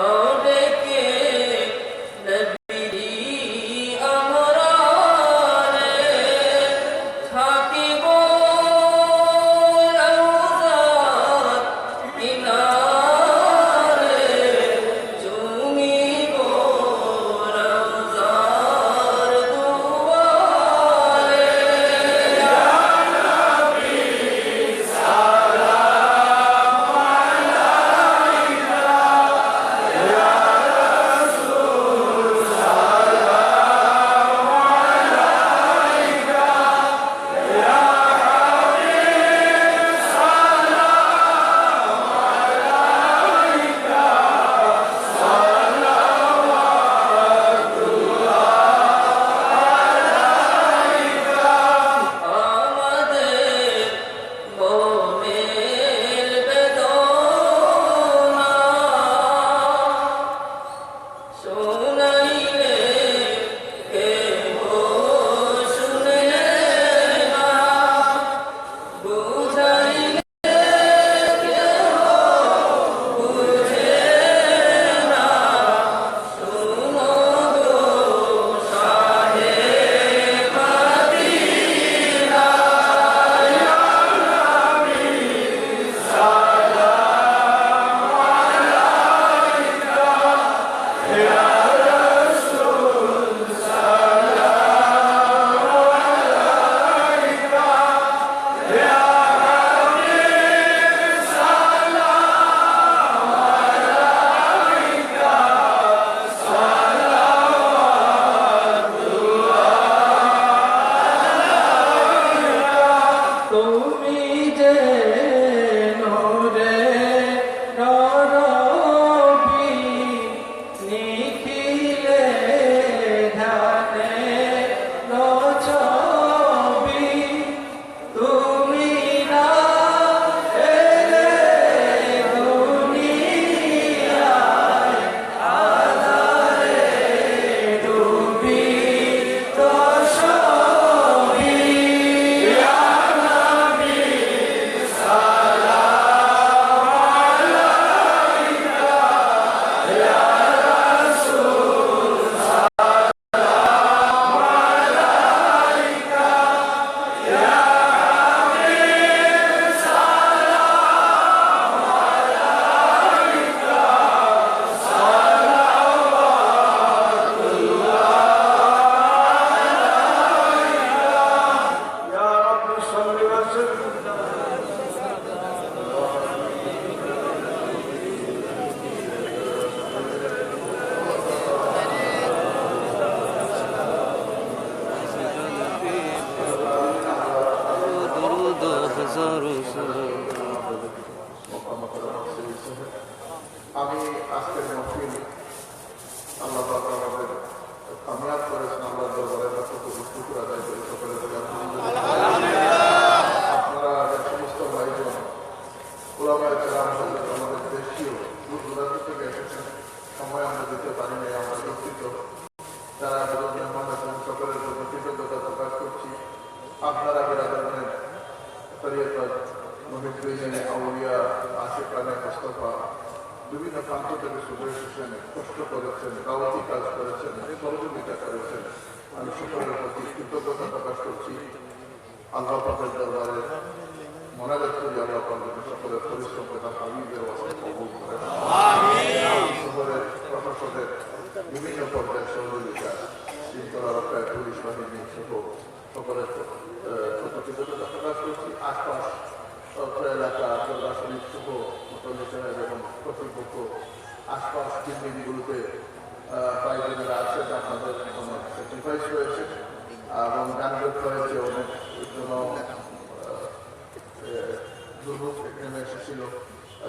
Go টেলিভিশনে আউলিয়া আশেপানে মোস্তফা বিভিন্ন প্রান্ত থেকে সুযোগ এসেছেন কষ্ট করেছেন দাওয়াতি কাজ করেছেন সহযোগিতা করেছেন। আমি সকলের প্রতি কৃতজ্ঞতা প্রকাশ করছি। আল্লাহ পাকের দরবারে মনে রাখতে যে আল্লাহ পাকের সকলের পরিশ্রম কথা হামিদের কবুল করেন শহরের প্রশাসনের বিভিন্ন পর্যায়ে সহযোগিতা শৃঙ্খলা রক্ষায় পুলিশ বাহিনী সহ সকলের প্রতি কৃতজ্ঞতা প্রকাশ করছি। আশপাশ অত্র এলাকা দরবার শরীফ সহ সাহেব এবং কর্তৃপক্ষ আশপাশ বিল্ডিংগুলোতে প্রাইভেটরা আছে আপনাদের অনেক স্যাক্রিফাইস রয়েছে। এবং যানজট হয়েছে অনেক দুর্ভোগ নেমে এসেছিল।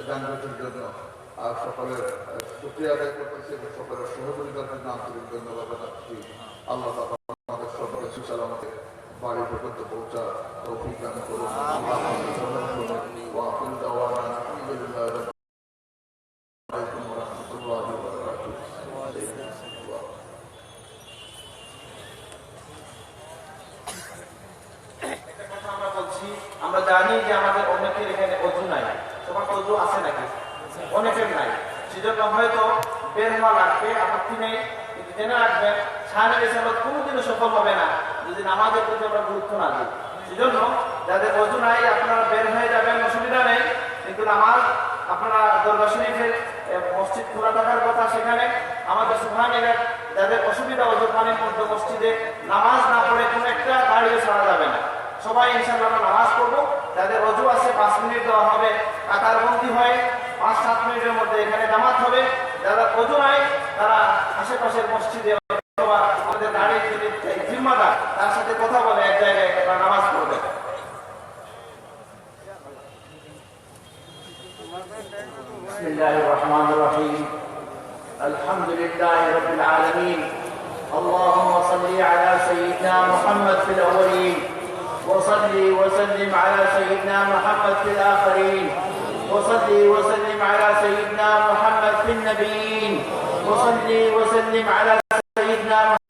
যানজটের জন্য, আর সকলের শুক্রিয়া আদায় করতেছি এবং সকলের সহযোগিতার জন্য আন্তরিক ধন্যবাদ জানাচ্ছি। আল্লাহ আমাদের সকলের সুসালামতে বাড়ি পর্যন্ত পৌঁছা আমরা জানি যে আমাদের অনেকের এখানে অজু নাই। তোমার অজু আছে নাকি? অনেকের নাই। সেজন্য হয়তো বের হওয়া লাগবে, আপত্তি নেই। জেনে রাখবেন সাহায্য রেসালত কোনোদিনও সফল হবে না। যদি নামাজের প্রতি আমরা গুরুত্ব না দিই। সেজন্য যাদের অজু নাই, আপনারা বের হয়ে যাবেন, অসুবিধা নেই। কিন্তু নামাজ আপনারা দরবার শরীফের মসজিদ খোলা থাকার কথা সেখানে। আমাদের সুহানিরা যাদের অসুবিধা অজু পানির মধ্যে মসজিদে নামাজ না পড়ে, কোনো একটা গাড়িও ছাড়া যাবে না। সবাই ইনশাল্লাহ আমরা নামাজ পড়ব। যাদের অজু আছে, পাঁচ মিনিট দেওয়া হবে। কাতারবন্দি হয়ে পাঁচ, সাত মিনিটের মধ্যে এখানে জামাত হবে। যারা অজু নাই, তারা আশেপাশের মসজিদে অথবা আমাদের যিনি জিম্মাদার। তার সাথে কথা বলে এক জায়গায় তারা নামাজ পড়বে بسم الله الرحمن الرحيم الحمد لله رب العالمين اللهم صل على سيدنا محمد في الأولين وصل وسلم على سيدنا محمد في الآخرين وصل وسلم على سيدنا محمد في النبيين وصل وسلم على سيدنا محمد المرسلين وصل وسلم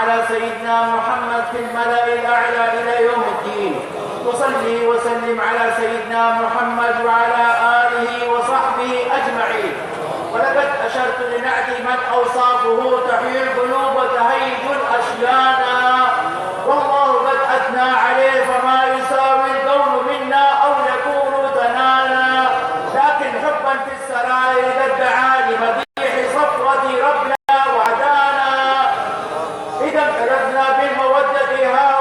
على سيدنا محمد في الملأ الأعلى إلى يوم الدين. وصلي وسلم على سيدنا محمد وعلى آله وصحبه أجمعين. ولقد أشرت لنعت من أوصافه تحيي القلوب وتهيج الأشياء تلفنا بالمودة فيها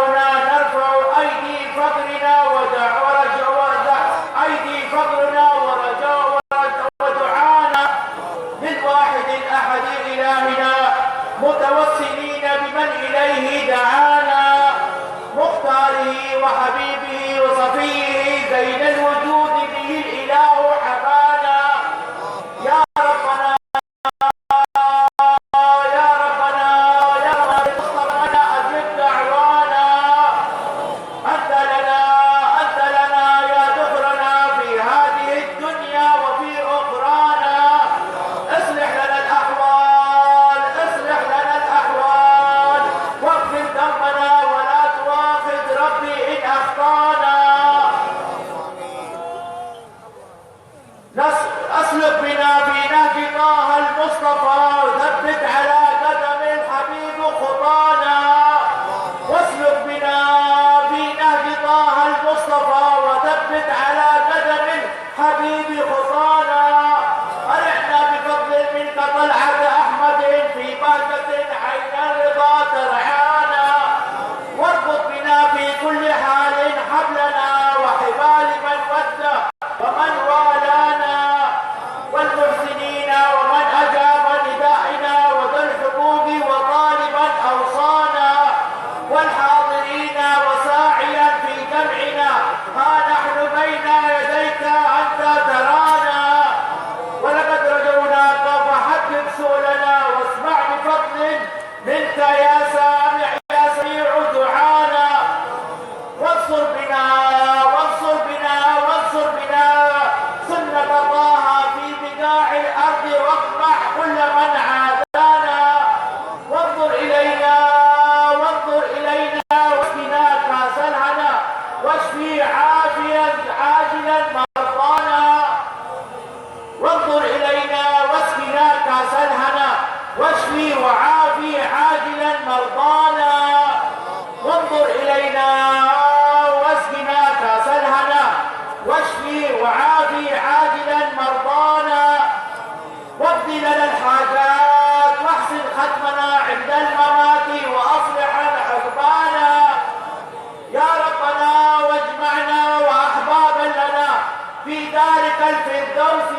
está el frentón